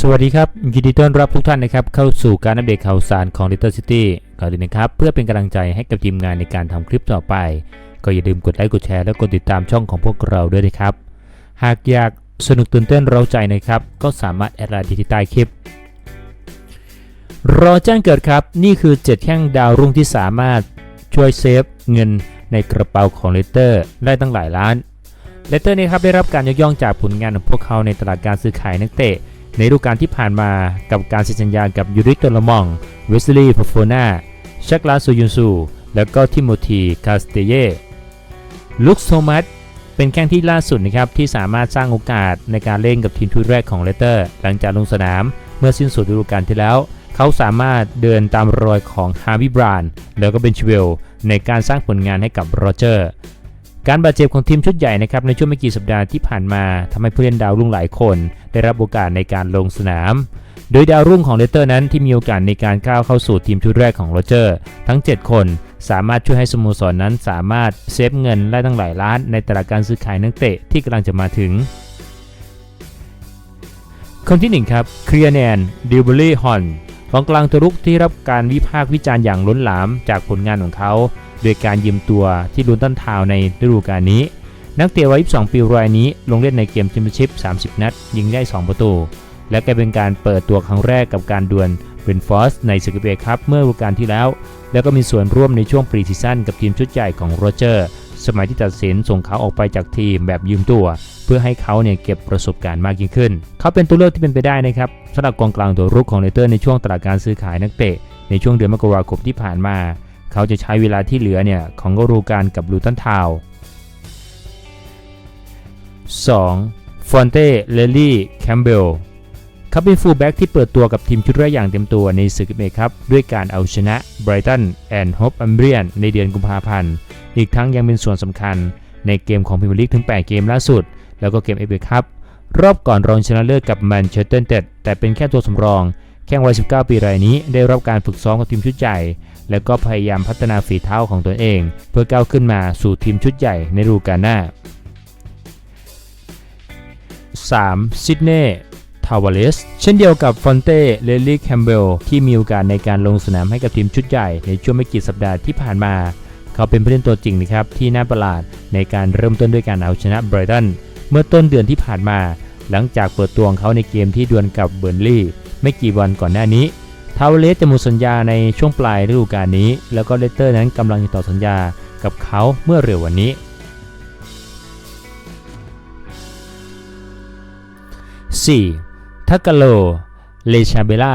สวัสดีครับยินดีต้อนรับทุกท่านนะครับเข้าสู่การอัปเดตข่าวสารของ Little City ก่อนอื่นนะครับ เพื่อเป็นกำลังใจให้กับทีมงานในการทำคลิปต่อไป ก็อย่าลืมกดไลค์กดแชร์และกดติดตามช่องของพวกเราด้วยนะครับ หากอยากสนุกตื่นเต้นเร้าใจนะครับ ก็สามารถแอดไลน์ที่ใต้คลิป รอแจ้งเกิดครับ นี่คือ 7 แข้งดาวรุ่งที่สามารถช่วยเซฟเงินในกระเป๋าของเลเตอร์ได้ตั้งหลายล้านเลเตอร์นี้ครับได้รับการยกย่องจากผลงานของพวกเขาในตลาดการซื้อขายนักเตะ ในฤดูกาลที่ผ่านมากับการเซ็นสัญญากับยูริโตลมองเวสลีย์พฟโฟนาชักลาซูยุนซู แล้วก็ทิโมธีคาสเตเยลุคโซมัสเป็นแข้งที่ล่าสุดนะครับที่สามารถสร้างโอกาสในการเล่นกับทีมชุดแรกของเลสเตอร์ หลังจากลงสนามเมื่อสิ้นสุดฤดูกาลที่แล้ว เขาสามารถเดินตามรอยของฮาร์วีบรานแล้วก็เบนชเวลในการสร้างผลงานให้กับโรเจอร์ การบาดเจ็บของทีมชุดใหญ่นะครับในช่วงไม่กี่สัปดาห์ที่ผ่านมาทำให้ผู้เล่นดาวรุ่งหลายคน ได้รับโอกาสในการลงสนาม โดยดาวรุ่งของเลสเตอร์นั้นที่มีโอกาสในการก้าวเข้าสู่ทีมชุดแรกของโรเจอร์ ทั้ง 7 คน สามารถช่วยให้สโมสรนนั้นสามารถเซฟเงินได้ตั้งหลายล้านในตลาดการซื้อขายนักเตะที่กำลังจะมาถึง คนที่1ครับเคลียแนนดิวเบอรี่ฮอนกองกลางตัวรุกที่รับการวิพากษ์วิจารณ์อย่างล้นหลามจากผลงานของเขา ดยการยืมตัวที่ลุนตันทาวในฤดูกาลนี้ นักเตะวัย 22 ปีรายนี้ลงเล่นในเกมแชมเปี้ยนชิพ 30 นัด ยิงได้ 2 ประตู และก็เป็นการเปิดตัวครั้งแรกกับการดวลเบนฟอสในศึกเบครับเมื่อฤดูกาลที่แล้ว แล้วก็มีส่วนร่วมในช่วงปรีซีซั่นกับทีมชุดใหญ่ของโรเจอร์ สมัยที่ตัดสินส่งเขาออกไปจากทีมแบบยืมตัว เพื่อให้เขาเนี่ยเก็บประสบการณ์มากยิ่งขึ้น เขาเป็นตัวเลือกที่เป็นไปได้นะครับสำหรับกองกลางตัวรุกของเลเตอร์ในช่วงตลาดการซื้อขายนักเตะในช่วงเดือนมกราคมที่ผ่านมา เขาจะใช้เวลาที่เหลือเนี่ยของฤดูกาลกับลูตันทาว 2. ฟอนเต้เลลี่แคมเบลเขาเป็นฟูลแบ็กที่เปิดตัวกับทีมชุดแรกอย่างเต็มตัวในศึกเอครับ ด้วยการเอาชนะไบรตันแอนด์ฮอปอัมเบียนในเดือนกุมภาพันธ์ อีกทั้งยังเป็นส่วนสำคัญในเกมของพรีเมียร์ลีกถึง 8 เกมล่าสุด แล้วก็เกมเอฟเอครับรอบก่อนรองชนะเลิศกับแมนเชสเตอร์เต็ดแต่เป็นแค่ตัวสำรอง แข้งวัย 19 ปีรายนี้ได้รับการฝึกซ้อมกับทีมชุดใหญ่ แล้วก็พยายามพัฒนาฝีเท้าของตนเอง เพื่อก้าวขึ้นมาสู่ทีมชุดใหญ่ในฤดูกาลหน้า 3. ซิดเน่ทาวาเลสเช่นเดียวกับฟอนเต้เลลี่แคมเบลที่มีโอกาสในการลงสนามให้กับทีมชุดใหญ่ในช่วงไม่กี่สัปดาห์ที่ผ่านมา เขาเป็นผู้เล่นตัวจริงนะครับ ที่น่าประหลาดในการเริ่มต้นด้วยการเอาชนะไบรตันเมื่อต้นเดือนที่ผ่านมา หลังจากเปิดตัวของเขาในเกมที่ดวลกับเบอร์นลี่ไม่กี่วันก่อนหน้านี้ ทาวเวเลสจะหมดสัญญาในช่วงปลายฤดูกาลนี้ แล้วก็เลสเตอร์นั้นกำลังจะต่อสัญญากับเขาเมื่อเร็ววันนี้ 4. ทักกาโล เลชาเบล่า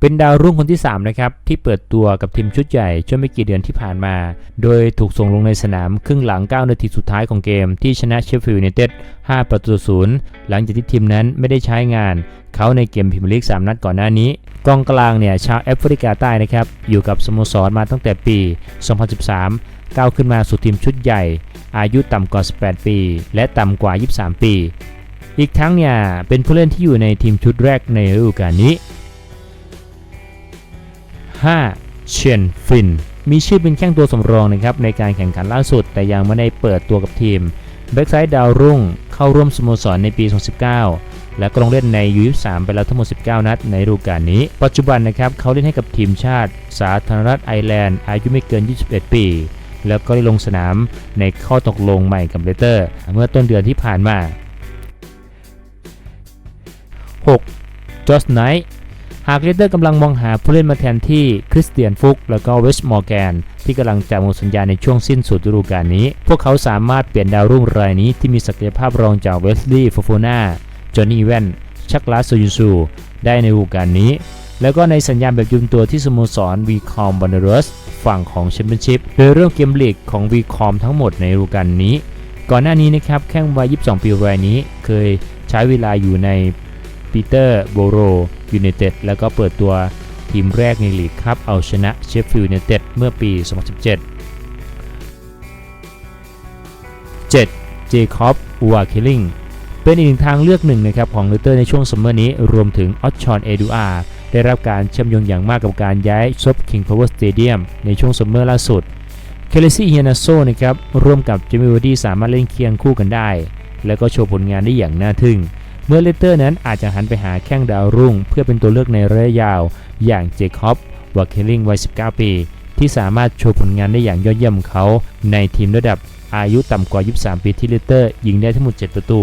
เป็นดาวรุ่งคนที่ 3 นะครับ ที่เปิดตัวกับทีมชุดใหญ่ช่วงไม่กี่เดือนที่ผ่านมา โดยถูกส่งลงในสนามครึ่งหลัง 9 นาทีสุดท้ายของเกมที่ชนะเชฟฟิลด์ยูไนเต็ด 5 ประตูศูนย์หลังจากที่ทีมนั้นไม่ได้ใช้งาน เขาในเกมพรีเมียร์ลีก 3 นัดก่อนหน้านี้ กองกลางเนี่ยชาวแอฟริกาใต้นะครับ อยู่กับสโมสรมาตั้งแต่ปี 2013 ก้าวขึ้นมาสู่ทีมชุดใหญ่ อายุต่ำกว่า 18 ปี และต่ำกว่า 23 ปี อีกทั้งเนี่ยเป็นผู้เล่นที่อยู่ในทีมชุดแรกในฤดูกาลนี้ 5. เชียนฟิน มีชื่อเป็นแข้งตัวสำรองนะครับในการแข่งขันล่าสุด แต่ยังไม่ได้เปิดตัวกับทีมแบ็กไซด์ดาวรุ่ง เข้าร่วมสโมสรในปี 2019 และก็ลงเล่นใน U23 ไปแล้วทั้งหมด 19 นัดในฤดูกาลนี้ ปัจจุบันนะครับเขาเล่นให้กับทีมชาติ สาธารณรัฐไอร์แลนด์ อายุไม่เกิน 21 ปี แล้วก็ได้ลงสนามในข้อตกลงใหม่กับเลเตอร์ เมื่อต้นเดือนที่ผ่านมา 6. จอสไนท์ หากเลเตอร์กำลังมองหาผู้เล่นมาแทนที่คริสเตียนฟุก แล้วก็เวสมอร์แกน ที่กำลังจะหมดสัญญาในช่วงสิ้นสุดฤดูกาลนี้ พวกเขาสามารถเปลี่ยนดาวรุ่งรายนี้ที่มีศักยภาพรองจากเวสลีย์ฟโฟนาจอห์นนี่แวนชักลาสโซยูซูได้ในฤดูกาลนี้ แล้วก็ในสัญญาณแบบยืมตัวที่สโมสรวีคอมบันเดอร์สฝั่งของแชมเปี้ยนชิพโดยเริ่มเกมลีกของวีคอมทั้งหมดในฤดูกาลนี้ ก่อนหน้านี้นะครับแข้งวัย 22 ปีรายนี้เคยใช้เวลาอยู่ใน ปีเตอร์โบโรยูไนเต็ดแล้วก็เปิดตัวทีมแรกในลีกครับเอาชนะเชฟฟิลด์ยูไนเต็ดเมื่อปี 2017 7. เจคอบวาคิลิงเป็นอีกหนึ่งทางเลือกหนึ่งนะครับของเลเตอร์ในช่วงซัมเมอร์นี้ รวมถึงออชชอนเอดูอาได้รับการเชื่อมโยงอย่างมากกับการย้ายซบคิงพาวเวอร์สเตเดียมในช่วงซัมเมอร์ล่าสุด เคเลซี่เฮียนาโซนะครับร่วมกับเจมิวดี้สามารถเล่นเคียงคู่กันได้ แล้วก็โชว์ผลงานได้อย่างน่าทึ่ง เมื่อเลเตอร์นั้นอาจจะหันไปหาแข้งดาวรุ่ง เพื่อเป็นตัวเลือกในระยะยาว อย่างเจคอบวาเคลิงวัย 19 ปี ที่สามารถโชว์ผลงานได้อย่างยอดเยี่ยมของเขาในทีมระดับอายุต่ำกว่า 23 ปีที่เลเตอร์ยิงได้ทั้งหมด 7 ประตู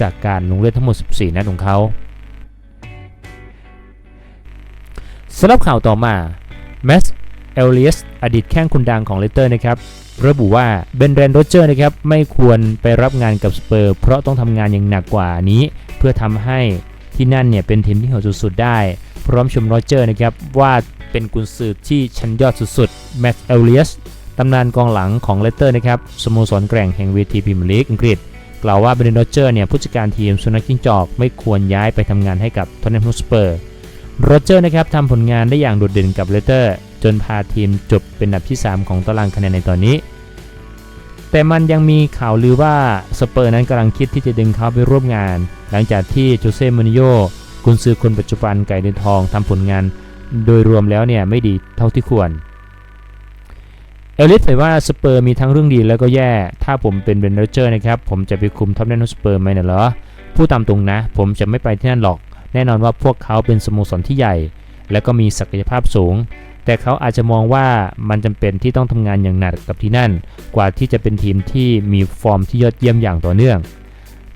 จากการลงเล่นทั้งหมด 14 นัดของเขาสำหรับข่าวต่อมาแมส เอลเลียสอดีตแข้งคนดังของเลสเตอร์นะครับระบุว่าเบนแรนโรเจอร์นะครับไม่ควรไปรับงานกับสเปอร์เพราะต้องทำงานอย่างหนักกว่านี้ เพื่อทำให้ที่นั่นเนี่ยเป็นทีมที่โหดสุดๆได้ พร้อมชมโรเจอร์นะครับว่าเป็นกุนซือที่ชั้นยอดสุดๆแมตต์เอลเลียสตำนานกองหลังของเลสเตอร์นะครับสโมสรแกร่งแห่งเวทีพรีเมียร์ลีกอังกฤษ กล่าวว่าเบรนโรเจอร์เนี่ยผู้จัดการทีมสุนัขจิ้งจอกไม่ควรย้ายไปทำงานให้กับทอนเนมฮอสเปอร์โรเจอร์นะครับทำผลงานได้อย่างโดดเด่นกับเลสเตอร์ จนพาทีมจบเป็นอันดับที่ 3 ของตารางคะแนนในตอนนี้ แต่มันยังมีข่าวลือว่าสเปอร์นั้นกำลังคิดที่จะดึงเขาไปร่วมงาน หลังจากที่โจเซ่มูรินโญ่กุนซือคนปัจจุบันไก่เดินทองทำผลงาน โดยรวมแล้วเนี่ยไม่ดีเท่าที่ควรเอลิสเผยว่าสเปอร์มีทั้งเรื่องดีแล้วก็แย่ ถ้าผมเป็นเบนเรเจอร์นะครับ ผมจะไปคุมท็อปแนนสเปอร์ไหมนะเหรอ พูดตามตรงนะ ผมจะไม่ไปที่นั่นหรอก แน่นอนว่าพวกเขาเป็นสโมสรที่ใหญ่ และก็มีศักยภาพสูง แต่เขาอาจจะมองว่ามันจำเป็นที่ต้องทำงานอย่างหนักกับที่นั่น กว่าที่จะเป็นทีมที่มีฟอร์มที่ยอดเยี่ยมอย่างต่อเนื่อง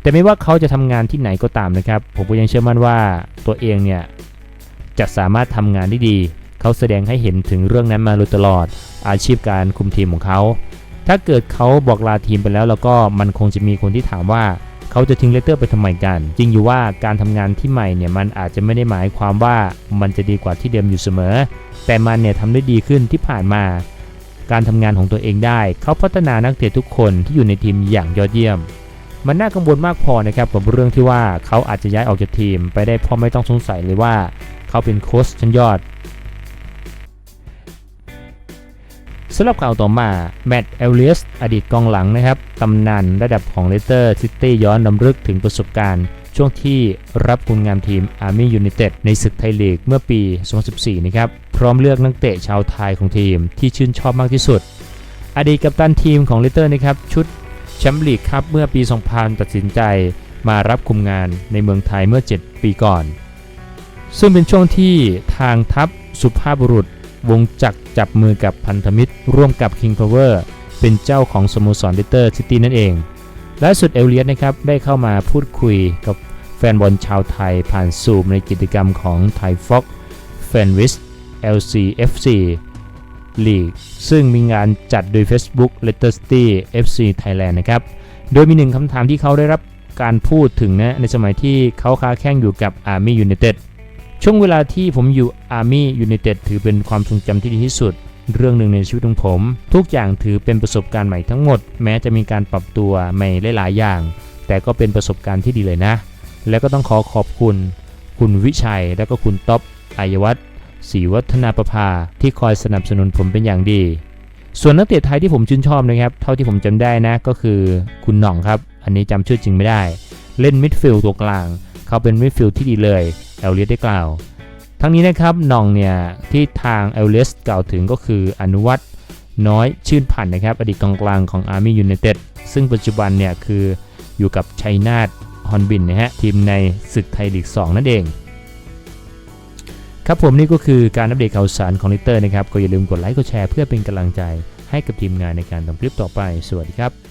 แต่ไม่ว่าเขาจะทำงานที่ไหนก็ตามนะครับ ผมก็ยังเชื่อมั่นว่าตัวเองเนี่ยจะสามารถทำงานได้ดี เขาแสดงให้เห็นถึงเรื่องนั้นมาโดยตลอด อาชีพการคุมทีมของเขา ถ้าเกิดเขาบอกลาทีมไปแล้วแล้วก็มันคงจะมีคนที่ถามว่า เขาจะทิ้งเลสเตอร์ไปทำไมกัน จริงอยู่ว่าการทำงานที่ใหม่เนี่ยมันอาจจะไม่ได้หมายความว่ามันจะดีกว่าที่เดิมอยู่เสมอ แต่มันเนี่ยทำได้ดีขึ้นที่ผ่านมา การทำงานของตัวเองได้ เขาพัฒนานักเตะทุกคนที่อยู่ในทีมอย่างยอดเยี่ยม มันน่ากังวลมากพอนะครับกับเรื่องที่ว่าเขาอาจจะย้ายออกจากทีม ไปได้เพราะไม่ต้องสงสัยเลยว่า เขาเป็นโค้ชชั้นยอด สำหรับข่าวต่อมาแมตต์เอลเลียสอดีตกองหลังนะครับตำนานระดับของเลสเตอร์ซิตี้ย้อนนำลึกถึงประสบการณ์ ช่วงที่รับคุณงานทีม Army United ในศึกไทยลีกเมื่อปี 2014 นะครับ พร้อมเลือกนักเตะชาวไทยของทีมที่ชื่นชอบมากที่สุด อดีตกัปตันทีมของเลสเตอร์นะครับชุดแชมป์ลีกครับเมื่อปี 2000 ตัดสินใจมารับคุมงานในเมืองไทยเมื่อ 7 ปีก่อน ซึ่งเป็นช่วงที่ทางทัพสุภาพบุรุษ วงจักรจับมือกับพันธมิตร ร่วมกับ King Power เป็นเจ้าของสโมสรเลสเตอร์ซิตี้นั่นเองล่าสุดเอลเลียสนะครับได้เข้ามาพูดคุยกับแฟนบอลชาวไทยผ่านซูมในกิจกรรมของไทยฟ็อกแฟนวิส LCFC League ซึ่งมีงานจัดโดย Facebook Leicester City FC Thailand นะครับ โดยมีหนึ่งคำถามที่เขาได้รับการพูดถึงนะในสมัยที่เขาค้าแข่งอยู่กับ Army United ช่วงเวลาที่ผมอยู่ Army United ถือเป็นความทรงจำที่ดีที่สุด เรื่องหนึ่งในชีวิตของผม ทุกอย่างถือเป็นประสบการณ์ใหม่ทั้งหมด แม้จะมีการปรับตัวใหม่หลายๆอย่าง แต่ก็เป็นประสบการณ์ที่ดีเลยนะ และก็ต้องขอขอบคุณ คุณวิชัย และก็คุณต๊อบอายวัฒน์ศรีวัฒนาประภา ที่คอยสนับสนุนผมเป็นอย่างดี ส่วนนักเตะไทยที่ผมชื่นชอบนะครับ เท่าที่ผมจำได้นะก็คือคุณหน่องครับ อันนี้จำชื่อจริงไม่ได้ เล่นมิดฟิลด์ตัวกลาง เขาเป็นมิดฟิลด์ที่ดีเลย เอลเลียสได้กล่าว ทั้งนี้นะครับน่องเนี่ยที่ทางเอลเลียสกล่าวถึงก็คืออนุวัตน้อยชื่นพันธ์นะครับ อดีตกองกลางของ Army United ซึ่งปัจจุบันเนี่ยคืออยู่กับชัยนาทฮอนบินนะฮะทีมในศึกไทยลีก 2 นั่นเอง ครับผมนี่ก็คือการอัปเดตข่าวสารของลิเตอร์นะครับ ก็อย่าลืมกดไลค์กดแชร์เพื่อเป็นกำลังใจให้กับทีมงานในการทำคลิปต่อไป สวัสดีครับ